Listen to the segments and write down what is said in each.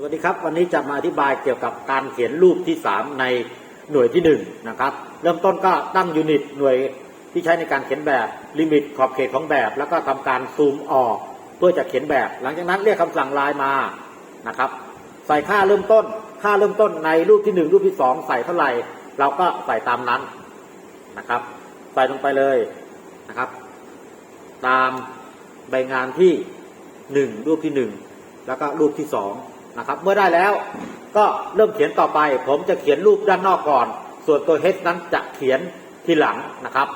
สวัสดีครับ วันนี้จะมาอธิบายเกี่ยวกับการเขียนรูปที่ 3 ในหน่วยที่1นะครับเริ่มต้นก็ตั้งยูนิตหน่วยที่ใช้ในการเขียนแบบลิมิตขอบเขตของแบบ แล้วก็ทำการซูมออกเพื่อจะเขียนแบบ หลังจากนั้นเรียกคำสั่งลายมานะครับใส่ค่าเริ่มต้น ค่าเริ่มต้นในรูปที่ 1 รูปที่ 2 ใส่เท่าไหร่ เราก็ใส่ตามนั้นนะครับ ใส่ลงไปเลยนะครับ ตามใบงานที่ 1 รูปที่ 1 แล้วก็รูปที่ 2 นะครับ เมื่อได้แล้วก็เริ่มเขียนต่อไป ผมจะเขียนรูปด้านนอกก่อน ส่วนตัว h นั้นจะเขียนทีหลังนะครับ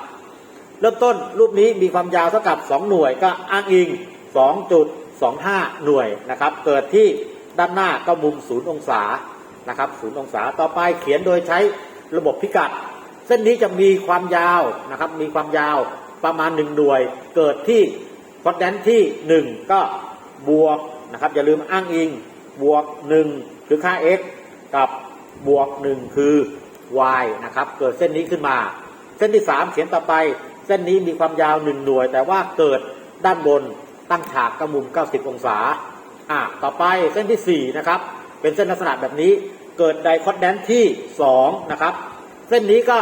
เริ่มต้นรูปนี้มีความยาวเท่ากับ 2 หน่วยก็อ้างอิง 2.25 หน่วยนะครับ เกิดที่ด้านหน้าก็มุม 0 องศานะครับ 0 องศาต่อไปเขียนโดยใช้ระบบพิกัด เส้นนี้จะมีความยาวนะครับ มีความยาวประมาณ 1 หน่วย เกิดที่คอดแดนที่ 1 ก็บวกนะครับ อย่าลืมอ้างอิง บวก 1 คือค่า x กับบวก 1 คือ y นะครับ เกิดเส้นนี้ขึ้นมา เส้นที่ 3 เขียนต่อไป เส้นนี้มีความยาว 1 หน่วย แต่ว่าเกิดด้านบนตั้งฉากกระมุม 90 องศาอะต่อไปเส้นที่ 4 นะครับ เป็นเส้นลักษณะแบบนี้เกิดไดคอดแดนที่ 2 นะครับ เส้นนี้ก็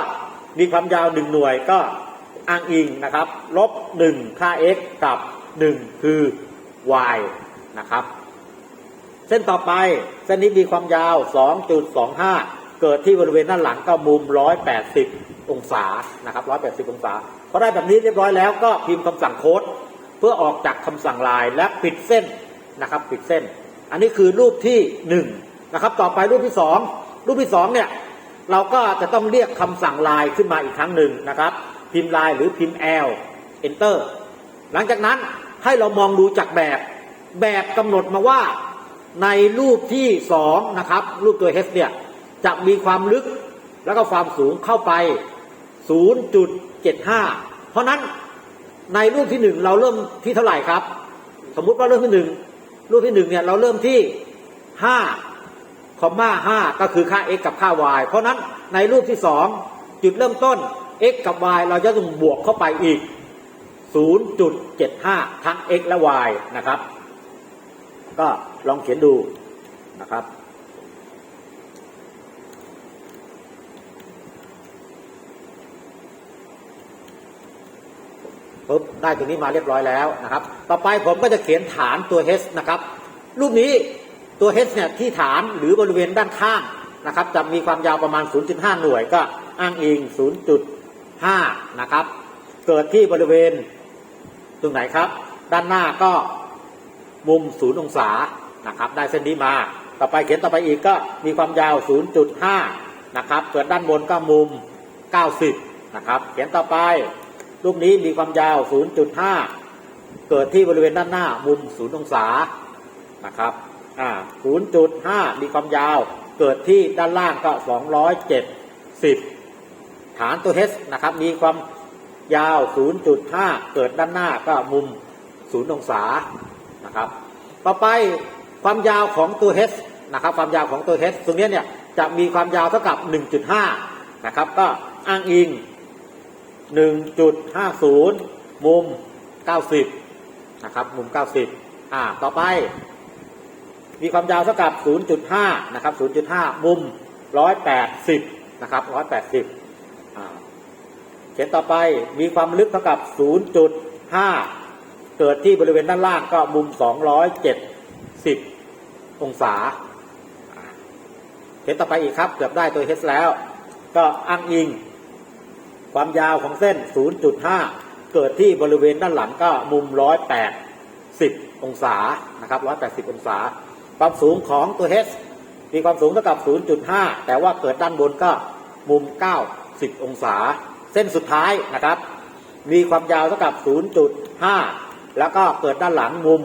มีความยาว 1 หน่วยก็อ้างอิงนะครับลบ1ค่า x กับ 1 คือ y นะครับ เส้นต่อไปเส้นนี้มีความยาว 2.25 เกิดที่บริเวณด้านหลังก็มุม 180 องศานะครับ 180 องศาพอได้แบบนี้เรียบร้อยแล้วก็พิมพ์คำสั่งโค้ดเพื่อออกจากคำสั่งลายและปิดเส้นนะครับปิดเส้น อันนี้คือรูปที่1นะครับต่อไปรูปที่ 2 รูปที่ 2 เนี่ยเราก็จะต้องเรียกคำสั่งลายขึ้นมาอีกครั้งหนึ่งนะครับ พิมพ์ลายหรือพิมพ์ L enter หลังจากนั้นให้เรามองดูจากแบบแบบกำหนดมาว่า ในรูปที่สองนะครับ รูปตัว H เนี่ยจะมีความลึกแล้วก็ความสูงเข้าไป 0.75 เพราะนั้นในรูปที่หนึ่งเราเริ่มที่เท่าไหร่ครับ สมมุติว่าเรูปที่หนึ่งรูปที่หนึ่งเนี่ยเราเริ่มที่5คอมมา5ก็คือค่า x กับค่า y เพราะนั้นในรูปที่สองจุดเริ่มต้น x กับ y เราจะต้องบวกเข้าไปอีก 0.75 ทั้ง x และ y นะครับ ก็ลองเขียนดูนะครับปุ๊บได้ตรงนี้มาเรียบร้อยแล้วนะครับ ต่อไปผมก็จะเขียนฐานตัว h นะครับ รูปนี้ตัว h เนี่ยที่ฐานหรือบริเวณด้านข้างนะครับ จะมีความยาวประมาณ 0.5 หน่วยก็อ้างอิง 0.5 นะครับ เกิดที่บริเวณตรงไหนครับ ด้านหน้าก็ มุม 0 องศานะครับ ได้เส้นนี้มา ต่อไปเขียนต่อไปอีกก็มีความยาว 0.5 นะครับเกิดด้านบนก็มุม 90 นะครับ เขียนต่อไป รูปนี้มีความยาว 0.5 เกิดที่บริเวณด้านหน้ามุม 0 องศานะครับอ่า0.5 มีความยาว เกิดที่ด้านล่างก็ 270 ฐานตัว H นะครับ มีความยาว 0.5 เกิดด้านหน้าก็มุม 0 องศา นะครับ ต่อไปความยาวของตัว H นะครับความยาวของตัว H ตรงนี้เนี่ยจะมีความยาวเท่ากับ 1.5 นะครับ ก็อ้างอิง 1.50 มุม 90 นะครับ มุม 90 อ่า ต่อไป มีความยาวเท่ากับ 0.5 นะครับ 0.5 มุม 180 นะครับ 180 อ่า เขียนต่อไป มีความลึกเท่ากับ 0.5 เกิดที่บริเวณด้านล่างก็มุม 270 องศาอ่าเขียนต่อไปอีกครับ เกือบได้ตัว H แล้ว ก็อ้างอิง ความยาวของเส้น 0.5 เกิดที่บริเวณด้านหลังก็มุม 180 องศานะครับ 180 องศา ความสูงของตัว H มีความสูงเท่ากับ 0.5 แต่ว่าเกิดด้านบนก็มุม 90 องศา เส้นสุดท้ายนะครับ มีความยาวเท่ากับ 0.5 แล้วก็เกิดด้านหลังมุม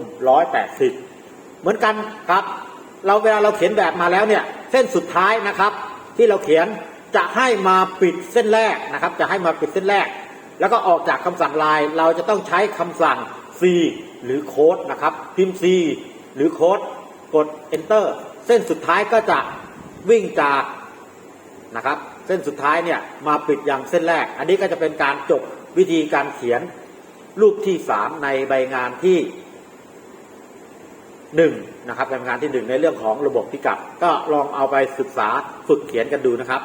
180 เหมือนกันครับ เราเวลาเราเขียนแบบมาแล้วเนี่ย เส้นสุดท้ายนะครับ ที่เราเขียนจะให้มาปิดเส้นแรกนะครับ จะให้มาปิดเส้นแรก แล้วก็ออกจากคำสั่งลายเราจะต้องใช้คำสั่ง C หรือโค้ดนะครับ พิมพ์ C หรือโค้ดกด enter เส้นสุดท้ายก็จะวิ่งจากนะครับ เส้นสุดท้ายเนี่ยมาปิดอย่างเส้นแรก อันนี้ก็จะเป็นการจบวิธีการเขียน รูปที่สามในใบงานที่หนึ่งนะครับใบงานที่หนึ่งในเรื่องของระบบพิกัด ก็ลองเอาไปศึกษาฝึกเขียนกันดูนะครับ